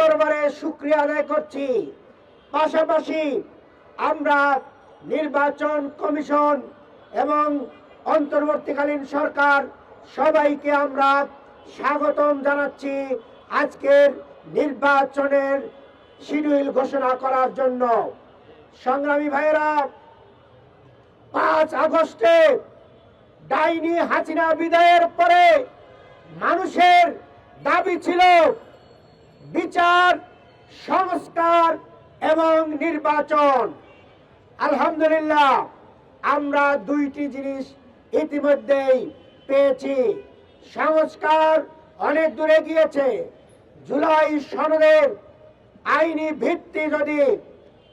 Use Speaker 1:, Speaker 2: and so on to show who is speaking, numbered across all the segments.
Speaker 1: দরবারে শুক্রিয়া আদায় করছি। পাশাপাশি আমরা নির্বাচন কমিশন এবং অন্তর্বর্তীকালীন সরকার সবাইকে আমরা স্বাগতম জানাচ্ছি আজকের নির্বাচনের শিডিউল ঘোষণা করার জন্য। সংগ্রামী ভাইয়েরা, পাঁচ আগস্টে ডাইনি হাসিনা বিদায়ের পরে মানুষের দাবি ছিল বিচার, সংস্কার এবং নির্বাচন। আলহামদুলিল্লাহ, আমরা দুইটি জিনিস ইতিমধ্যেই পেয়েছি। সংস্কার অনেক দূরে গিয়েছে। জুলাই সনদের আইনি ভিত্তি যদি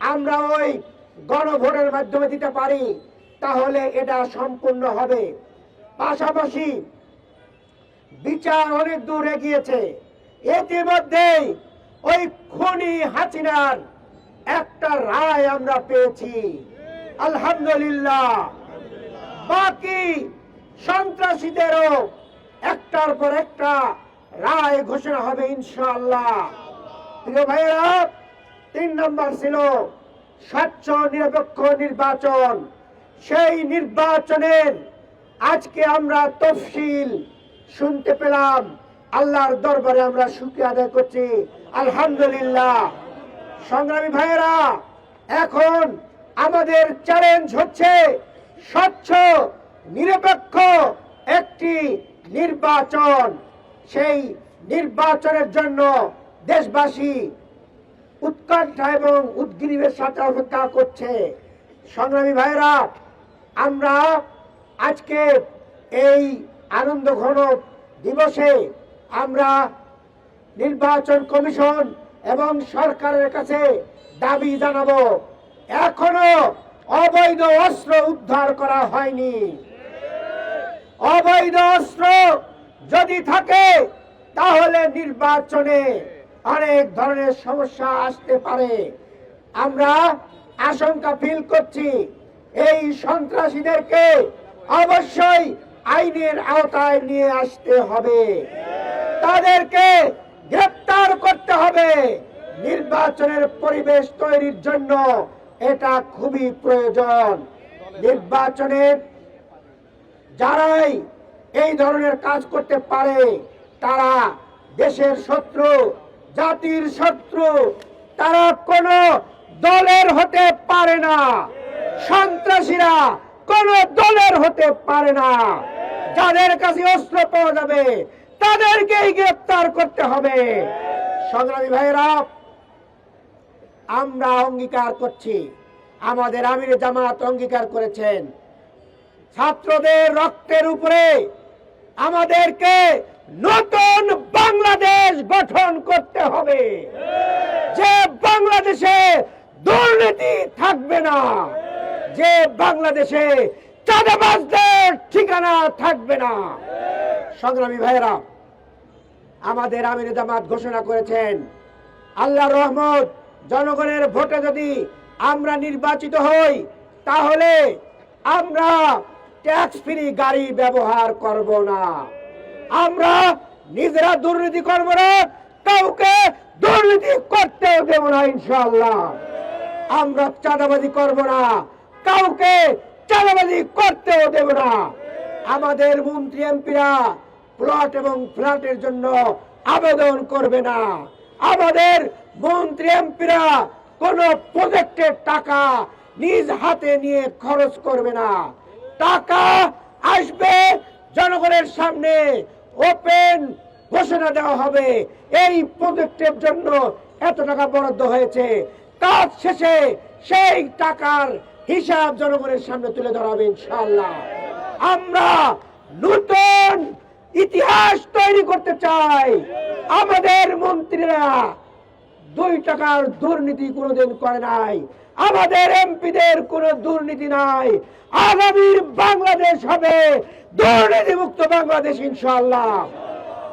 Speaker 1: আমরা ওই গণভোটের মাধ্যমে দিতে পারি, তাহলে এটা সম্পূর্ণ হবে। পাশাপাশি বিচার অনেক দূর এগিয়েছে। ইতিমধ্যেই ওই খনি হাসিনার একটা রায় আমরা পেয়েছি। আলহামদুলিল্লাহ। বাকি সন্ত্রাসীদেরও একটার পর একটা রায় ঘোষণা হবে ইনশাআল্লাহ। প্রিয় ভাইয়েরা, তিন নম্বর ছিল স্বচ্ছ, নিরপেক্ষ নির্বাচন। সেই নির্বাচনের আজকে আমরা তফসিল শুনতে পেলাম। আল্লাহর দরবারে আমরা সুখী আদায় করছি। আলহামদুলিল্লাহ। সংগ্রামী ভাইয়েরা, এখন আমাদের চ্যালেঞ্জ হচ্ছে স্বচ্ছ, নিরপেক্ষ একটি নির্বাচন। সেই নির্বাচনের জন্য দেশবাসী উৎকণ্ঠা এবং উদ্গ্রীবের সাথে অপেক্ষা করছে। সংগ্রামী ভাইরা আমরা আজকে এই আনন্দ ঘন দিবসে আমরা নির্বাচন কমিশন এবং সরকারের কাছে দাবি জানাব, এখনও অবৈধ অস্ত্র উদ্ধার করা হয়নি। অবৈধ অস্ত্র যদি থাকে, তাহলে নির্বাচনে অনেক ধরনের সমস্যা আসতে পারে। আমরা আশঙ্কা ফিল করছি, এই সন্ত্রাসীদেরকে অবশ্যই আইনের আওতায় নিয়ে আসতে হবে। তাদেরকে গ্রেপ্তার করতে হবে। নির্বাচনের পরিবেশ তৈরির জন্য এটা খুবই প্রয়োজন। নির্বাচনের যারাই এই ধরনের কাজ করতে পারে, তারা দেশের শত্রু, জাতির শত্রু, তারা কোন দলের হতে পারে না। সন্ত্রাসীরা কোন দলের হতে পারে না। যাদের কাছে অস্ত্র পাওয়া যাবে, তাদেরকেই গ্রেপ্তার করতে হবে। সংগ্রামী ভাইয়েরা, আমরা অঙ্গীকার করছি। আমাদের আমির জামাত অঙ্গীকার করেছেন। ছাত্রদের রক্তের উপরে আমাদেরকে নতুন বাংলাদেশ গঠন করতে হবে। যে বাংলাদেশে দুর্নীতি থাকবে না। যে বাংলাদেশে চাঁদাবাজদের ঠিকানা থাকবে না। সংগ্রামী ভাইয়েরা, আমাদের আমির জামাত ঘোষণা করেছেন, আল্লাহ রহমত, জনগণের ভোটে যদি আমরা নির্বাচিত হই, তাহলে আমরা ট্যাক্স ফ্রি গাড়ি ব্যবহার করব না। আমরা নিজেরা দুর্নীতি করব না, কাউকে দুর্নীতি করতে দেব না, ইনশাআল্লাহ। আমরা চাঁদাবাজি করব না কাউকে চাঁদাবাজি করতেও দেব না। আমাদের মন্ত্রী এমপিরা প্লট এবং ফ্ল্যাটের জন্য আবেদন করবে না। আমাদের মন্ত্রী এমপিরা কোন প্রজেক্টের টাকা নিজ হাতে নিয়ে খরচ করবে না। টাকা আসবে জনগণের সামনে। ওপেন ঘোষণা দেওয়া হবে। এই প্রজেক্টের জন্য এত টাকা বরাদ্দ হয়েছে। কাজ শেষে সেই টাকার হিসাব জনগণের সামনে তুলে ধরা হবে ইনশাআল্লাহ। আমরা নতুন ইতিহাস তৈরি করতে চাই। আমাদের মন্ত্রীরা দুই টাকার দুর্নীতি কোনোদিন করে নাই। আমাদের এমপিদের কোনো দুর্নীতি নাই। আগামীর বাংলাদেশ হবে দুর্নীতি মুক্ত বাংলাদেশ ইনশাল্লাহ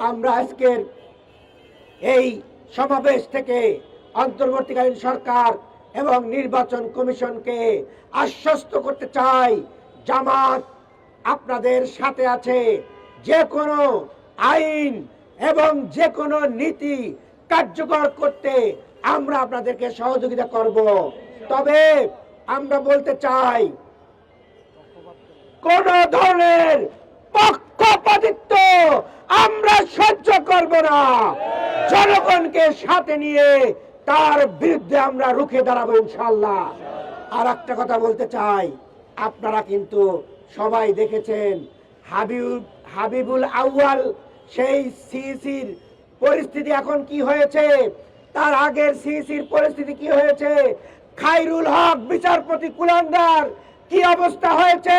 Speaker 1: আমরা আজকের এই সমাবেশ থেকে অন্তর্বর্তীকালীন সরকার এবং নির্বাচন কমিশনকে আশ্বস্ত করতে চাই। জামাত আপনাদের সাথে আছে। যে কোনো আইন এবং যে কোনো নীতি কার্যকর করতে আমরা আপনাদেরকে সহযোগিতা করব। তবে আমরা বলতে চাই, কোন ধরনের পক্ষপাতিত্ব আমরা সহ্য করব না। জনগণকে সাথে নিয়ে তার বিরুদ্ধে আমরা রুখে দাঁড়াবো ইনশাল্লাহ আর একটা কথা বলতে চাই, আপনারা কিন্তু সবাই দেখেছেন হাবিবুল হাবিবুল আউয়াল সেই সিসির পরিস্থিতি এখন কি হয়েছে? তার আগের সিসির পরিস্থিতি কি হয়েছে? খাইরুল হক, বিচারপতি কুলাঙ্গার কি অবস্থা হয়েছে?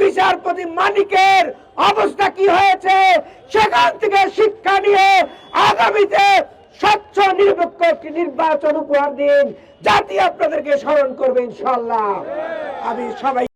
Speaker 1: বিচারপতি মানিকের অবস্থা কি হয়েছে? সেখান থেকে শিক্ষা নিয়ে আগামীতে স্বচ্ছ নিরপেক্ষ একটি নির্বাচন উপহার দিন। জাতি আপনাদেরকে স্মরণ করবে ইনশাল্লাহ আমি সবাই